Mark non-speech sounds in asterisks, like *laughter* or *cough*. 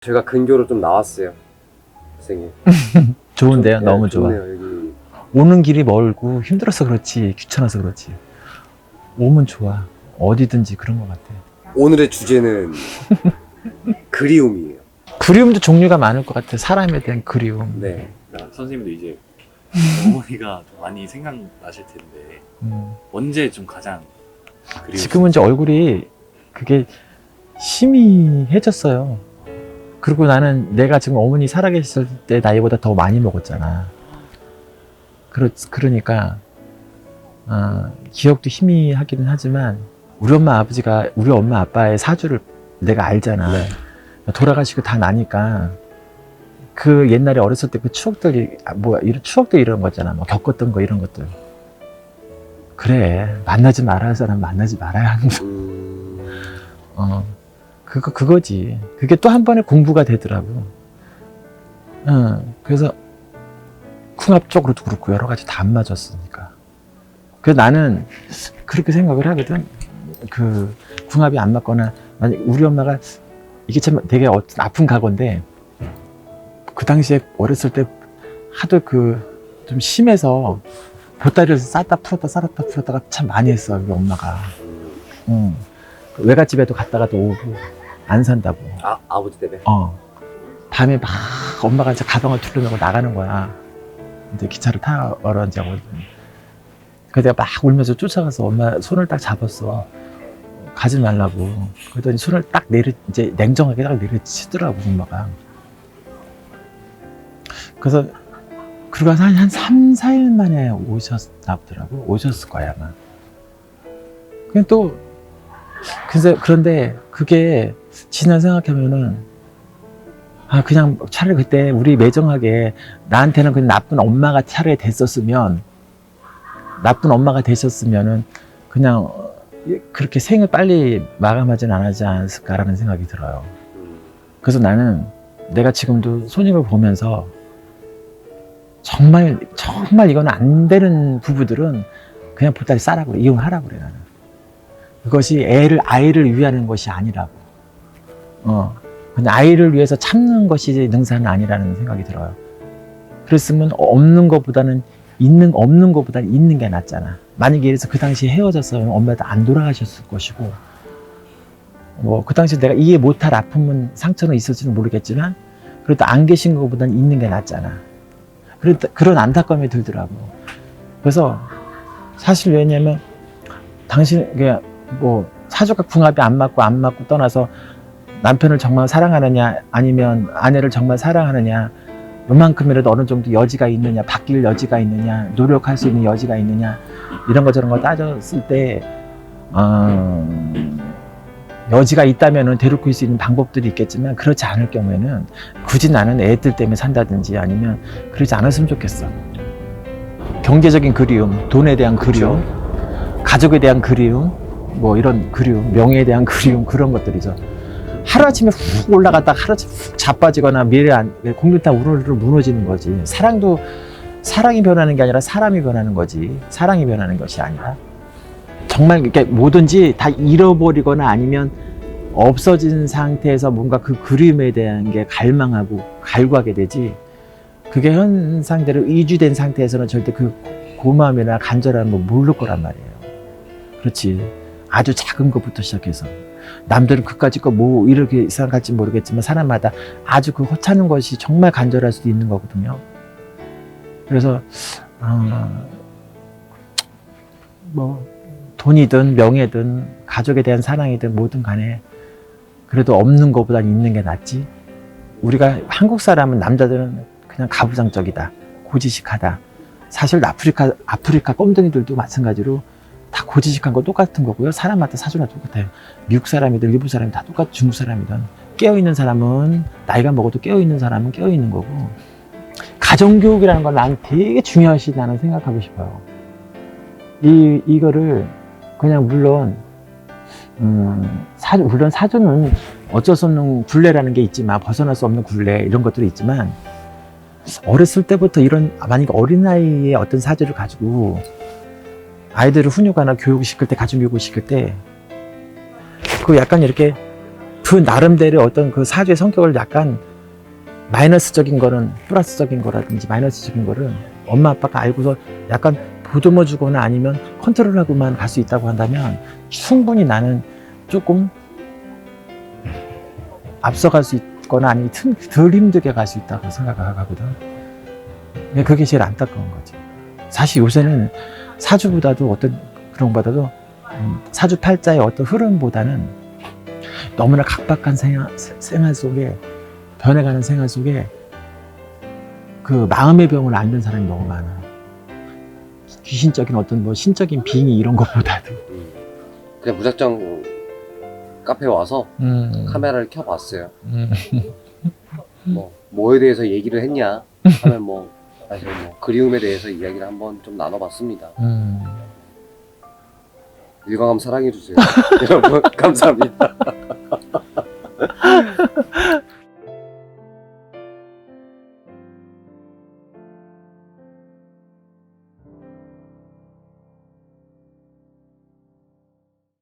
제가 근교로 좀 나왔어요. 선생님. *laughs* 좋은데요? 네, 너무 좋아. 좋네요, 여기. 오는 길이 멀고 힘들어서 그렇지 귀찮아서 그렇지 오면 좋아 어디든지 그런 것 같아 오늘의 주제는 *laughs* 그리움이에요. 그리움도 종류가 많을 것 같아 사람에 대한 그리움 네. 선생님도 이제 어머니가 좀 많이 생각나실 텐데 음. 언제 좀 가장 그리워 지금은 이제 얼굴이 그게 희미해졌어요 그리고 나는 내가 지금 어머니 살아계실 때 나이보다 더 많이 먹었잖아. 그러, 그러니까 아, 기억도 희미하기는 하지만 우리 엄마 아버지가 우리 엄마 아빠의 사주를 내가 알잖아. 네. 돌아가시고 다 나니까 그 옛날에 어렸을 때 그 추억들이 아, 뭐 이런 추억도 이런 거잖아. 뭐 겪었던 거 이런 것들. 그래 만나지 말아야 할 사람 만나지 말아야 하는 거 음, 어 그거 그거지. 그게 또 한 번의 공부가 되더라고. 응. 그래서 궁합 쪽으로도 그렇고 여러 가지 다 안 맞았으니까. 그래서 나는 그렇게 생각을 하거든. 그 궁합이 안 맞거나 만약 우리 엄마가 이게 참 되게 어떤 아픈 각오인데 그 당시에 어렸을 때 하도 그 좀 심해서 보따리를 싸다 풀었다 싸다 풀었다가 참 많이 했어 우리 엄마가. 응. 그 외갓집에도 갔다가 또 오고 안 산다고. 아, 아버지 때문에? 어. 밤에 막 엄마가 이제 가방을 둘러매고 나가는 거야. 이제 기차를 타러 이제 오거든 그래서 내가 막 울면서 쫓아가서 엄마 손을 딱 잡았어. 가지 말라고. 그러더니 손을 딱 내려 이제 냉정하게 딱 내려치더라고 엄마가. 그래서 그러고 한, 한 3, 4일 만에 오셨나 보더라고. 오셨을 거야 아마. 그냥 또 그래서 그런데 그게 지난 생각하면은 아 그냥 차라리 그때 우리 매정하게 나한테는 그냥 나쁜 엄마가 차라리 됐었으면 나쁜 엄마가 되셨으면은 그냥 어, 그렇게 생을 빨리 마감하진 않았지 않았을까라는 생각이 들어요. 음, 그래서 나는 내가 지금도 손님을 보면서 정말 정말 이건 안 되는 부부들은 그냥 보따리 싸라고 이혼하라고 그래 나는 그것이 애를 아이를 위하는 것이 아니라고 어 근데 아이를 위해서 참는 것이 능사는 아니라는 생각이 들어요 그랬으면 없는 것보다는 있는 없는 것보다는 있는 게 낫잖아 만약에 이래서 그 당시에 헤어졌으면 엄마도 안 돌아가셨을 것이고 뭐 그 당시 내가 이해 못할 아픔은 상처는 있을지는 모르겠지만 그래도 안 계신 것보다는 있는 게 낫잖아. 그런 그런 안타까움이 들더라고. 그래서 사실 왜냐면 당신 그뭐 사주가 궁합이 안 맞고 안 맞고 떠나서 남편을 정말 사랑하느냐 아니면 아내를 정말 사랑하느냐 요만큼이라도 어느 정도 여지가 있느냐 바뀔 여지가 있느냐 노력할 수 있는 여지가 있느냐 이런 거 저런 거 따졌을 때 어, 여지가 있다면은 데리고 수 있는 방법들이 있겠지만 그렇지 않을 경우에는 굳이 나는 애들 때문에 산다든지 아니면 그러지 않았으면 좋겠어. 경제적인 그리움, 돈에 대한 그리움, 가족에 대한 그리움, 뭐 이런 그리움, 명예에 대한 그리움 그런 것들이죠. 하루아침에 훅 올라갔다가 하루아침에 훅 자빠지거나 미래 안, 공룡탕 우르르 무너지는 거지. 사랑도 사랑이 변하는 게 아니라 사람이 변하는 거지. 사랑이 변하는 것이 아니라. 정말 이렇게 뭐든지 다 잃어버리거나 아니면 없어진 상태에서 뭔가 그 그림에 대한 게 갈망하고 갈구하게 되지 그게 현 상태로 이주된 상태에서는 절대 그 고마움이나 간절함을 모를 거란 말이에요. 그렇지. 아주 작은 것부터 시작해서 남들은 그까짓 거 뭐 이렇게 생각할지 모르겠지만 사람마다 아주 그 허찮은 것이 정말 간절할 수도 있는 거거든요. 그래서 어, 뭐 돈이든 명예든 가족에 대한 사랑이든 뭐든 간에 그래도 없는 것보다 있는 게 낫지. 우리가 한국 사람은 남자들은 그냥 가부장적이다, 고지식하다. 사실 아프리카 아프리카 껌둥이들도 마찬가지로 다 고지식한 거 똑같은 거고요. 사람마다 사주나 똑같아요. 미국 사람이든 일본 사람이 다 똑같. 중국 사람이든 깨어 있는 사람은 나이가 먹어도 깨어 있는 사람은 깨어 있는 거고 가정 교육이라는 건 난 되게 중요하시다는 생각하고 싶어요. 이 이거를 그냥 물론 음, 사, 물론 사주는 어쩔 수 없는 굴레라는 게 있지만 벗어날 수 없는 굴레 이런 것들이 있지만 어렸을 때부터 이런 만약에 어린 나이에 어떤 사주를 가지고 아이들을 훈육하나 교육시킬 때 가정 교육을 시킬 때 그 약간 이렇게 그 나름대로 어떤 그 사주의 성격을 약간 마이너스적인 거는 플러스적인 거라든지 마이너스적인 거를 엄마 아빠가 알고서 약간 보듬어 주거나 아니면 컨트롤하고만 갈 수 있다고 한다면 충분히 나는 조금 앞서갈 수 있거나 아니면 틈- 덜 힘들게 갈 수 있다고 생각을 하거든. 근데 그게 제일 안타까운 거지. 사실 요새는 사주보다도 어떤 그런 것보다도 음, 사주 팔자의 어떤 흐름보다는 너무나 각박한 생활, 생활 속에 변해가는 생활 속에 그 마음의 병을 앓는 사람이 너무 많아. 귀신적인 어떤 뭐 신적인 빙의 이런 것보다도. 음. 그냥 무작정 카페 와서 음, 카메라를 켜봤어요. 음, 뭐 뭐에 대해서 얘기를 했냐 하면 뭐 사실 뭐 그리움에 대해서 이야기를 한번 좀 나눠봤습니다. 음. 일광함 사랑해주세요. *laughs* 여러분 감사합니다. *laughs*